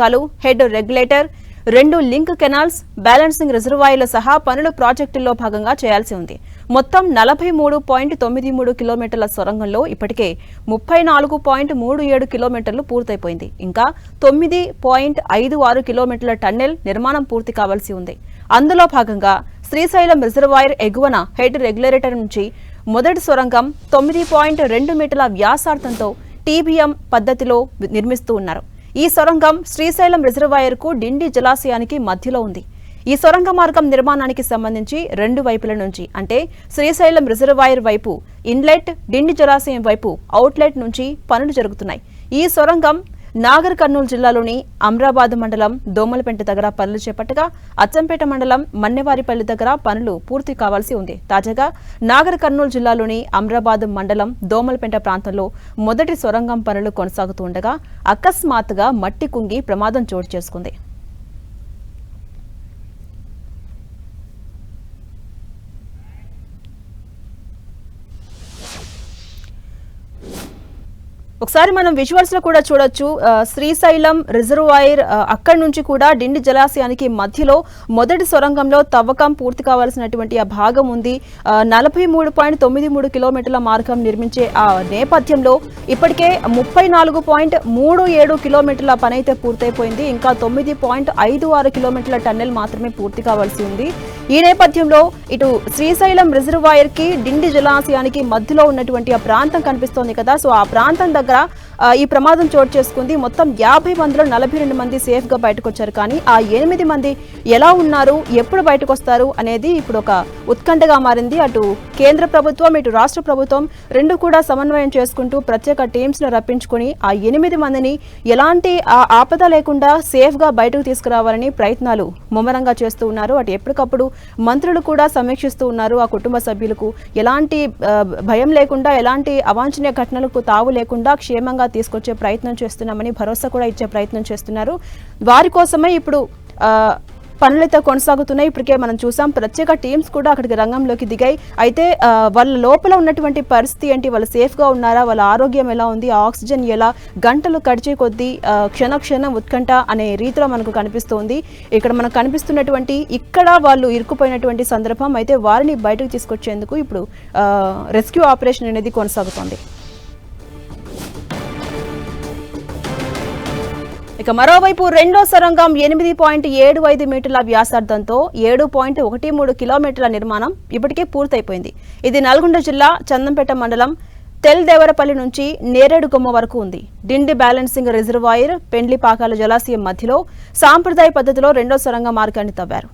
సొరంగాలు head regulator రెండు link canals balancing రిజర్వాయర్ల సహా పనులు ప్రాజెక్టుల్లో భాగంగా చేయాల్సి ఉంది. మొత్తం నలభై మూడు పాయింట్ తొమ్మిది మూడు కిలోమీటర్ల సొరంగంలో ఇప్పటికే ముప్పై నాలుగు పాయింట్ మూడు ఏడు కిలోమీటర్లు పూర్తయిపోయింది. ఇంకా తొమ్మిది పాయింట్ ఐదు ఆరు కిలోమీటర్ల టన్నెల్ నిర్మాణం పూర్తి కావాల్సి ఉంది. అందులో భాగంగా శ్రీశైలం రిజర్వాయర్ ఎగువన హెడ్ రెగ్యులేటర్ నుంచి మొదటి సొరంగం తొమ్మిది పాయింట్ రెండు మీటర్ల వ్యాసార్థంతో టీబీఎం పద్ధతిలో నిర్మిస్తూ ఉన్నారు. ఈ సొరంగం శ్రీశైలం రిజర్వాయర్కు డిండి జలాశయానికి మధ్యలో ఉంది. ఈ సొరంగ మార్గం నిర్మాణానికి సంబంధించి రెండు వైపుల నుంచి అంటే శ్రీశైలం రిజర్వాయర్ వైపు ఇన్లెట్ డిండి జలాశయం వైపు అవుట్లెట్ నుంచి పనులు జరుగుతున్నాయి. ఈ సొరంగం నాగర్ కర్నూలు జిల్లాలోని అమ్రాబాద్ మండలం దోమలపెంట దగ్గర పనులు చేపట్టగా అచ్చంపేట మండలం మన్నెవారిపల్లి దగ్గర పనులు పూర్తి కావాల్సి ఉంది. తాజాగా నాగర్ కర్నూలు జిల్లాలోని అమ్రాబాద్ మండలం దోమలపెంట ప్రాంతంలో మొదటి సొరంగం పనులు కొనసాగుతూ ఉండగా అకస్మాత్తుగా మట్టి కుంగి ప్రమాదం చోటు చేసుకుంది. ఒకసారి మనం విజువల్స్లో కూడా చూడొచ్చు. శ్రీశైలం రిజర్వాయర్ అక్కడి నుంచి కూడా డిండి జలాశయానికి మధ్యలో మొదటి సొరంగంలో తవ్వకం పూర్తి కావాల్సినటువంటి ఆ భాగం ఉంది. నలభై మూడు పాయింట్ తొమ్మిది మూడు కిలోమీటర్ల మార్గం నిర్మించే ఆ నేపథ్యంలో ఇప్పటికే ముప్పై నాలుగు పాయింట్ మూడు ఏడు కిలోమీటర్ల పని అయితే పూర్తయిపోయింది. ఇంకా తొమ్మిది పాయింట్ ఐదు ఆరు కిలోమీటర్ల టన్నెల్ మాత్రమే పూర్తి కావాల్సి ఉంది. ఈ నేపథ్యంలో ఇటు శ్రీశైలం రిజర్వాయర్కి డిండి జలాశయానికి మధ్యలో ఉన్నటువంటి ఆ ప్రాంతం కనిపిస్తోంది కదా. సో ఆ ప్రాంతం దగ్గర ఈ ప్రమాదం చోటు చేసుకుంది. మొత్తం యాభై మందిలో నలభై రెండు మంది సేఫ్గా బయటకు వచ్చారు. కానీ ఆ ఎనిమిది మంది ఎలా ఉన్నారు ఎప్పుడు బయటకు వస్తారు అనేది ఇప్పుడు ఒక ఉత్కంఠగా మారింది. అటు కేంద్ర ప్రభుత్వం ఇటు రాష్ట్ర ప్రభుత్వం రెండు కూడా సమన్వయం చేసుకుంటూ ప్రత్యేక టీమ్స్ను రప్పించుకొని ఆ ఎనిమిది మందిని ఎలాంటి ఆపద లేకుండా సేఫ్గా బయటకు తీసుకురావాలని ప్రయత్నాలు ముమ్మరంగా చేస్తూ ఉన్నారు. అటు ఎప్పటికప్పుడు మంత్రులు కూడా సమీక్షిస్తూ ఉన్నారు. ఆ కుటుంబ సభ్యులకు ఎలాంటి భయం లేకుండా ఎలాంటి అవాంఛనీయ ఘటనలకు తావు లేకుండా క్షేమంగా తీసుకొచ్చే ప్రయత్నం చేస్తున్నామని భరోసా కూడా ఇచ్చే ప్రయత్నం చేస్తున్నారు. వారి కోసమే ఇప్పుడు పనులైతే కొనసాగుతున్నాయి. ఇప్పటికే మనం చూసాం ప్రత్యేక టీమ్స్ కూడా అక్కడికి రంగంలోకి దిగాయి. అయితే వాళ్ళ లోపల ఉన్నటువంటి పరిస్థితి ఏంటి? వాళ్ళు సేఫ్గా ఉన్నారా? వాళ్ళ ఆరోగ్యం ఎలా ఉంది? ఆక్సిజన్ ఎలా? గంటలు కడిచే కొద్దీ క్షణ క్షణం ఉత్కంఠ అనే రీతిలో మనకు కనిపిస్తోంది. ఇక్కడ మనకు కనిపిస్తున్నటువంటి ఇక్కడ వాళ్ళు ఇరుక్కుపోయినటువంటి సందర్భం అయితే వారిని బయటకు తీసుకొచ్చేందుకు ఇప్పుడు రెస్క్యూ ఆపరేషన్ అనేది కొనసాగుతోంది. ఇక మరోవైపు రెండో సొరంగం ఎనిమిది పాయింట్ ఏడు ఐదు మీటర్ల వ్యాసార్థంతో ఏడు పాయింట్ ఒకటి మూడు కిలోమీటర్ల నిర్మాణం ఇప్పటికే పూర్తయిపోయింది. ఇది నల్గొండ జిల్లా చందంపేట మండలం తెల్దేవరపల్లి నుంచి నేరేడుగుమ్మ వరకు ఉంది. డిండి బ్యాలెన్సింగ్ రిజర్వాయర్ పెండ్లిపాకాల జలాశయం మధ్యలో సాంప్రదాయ పద్ధతిలో రెండో సొరంగ మార్గాన్ని తవ్వారు.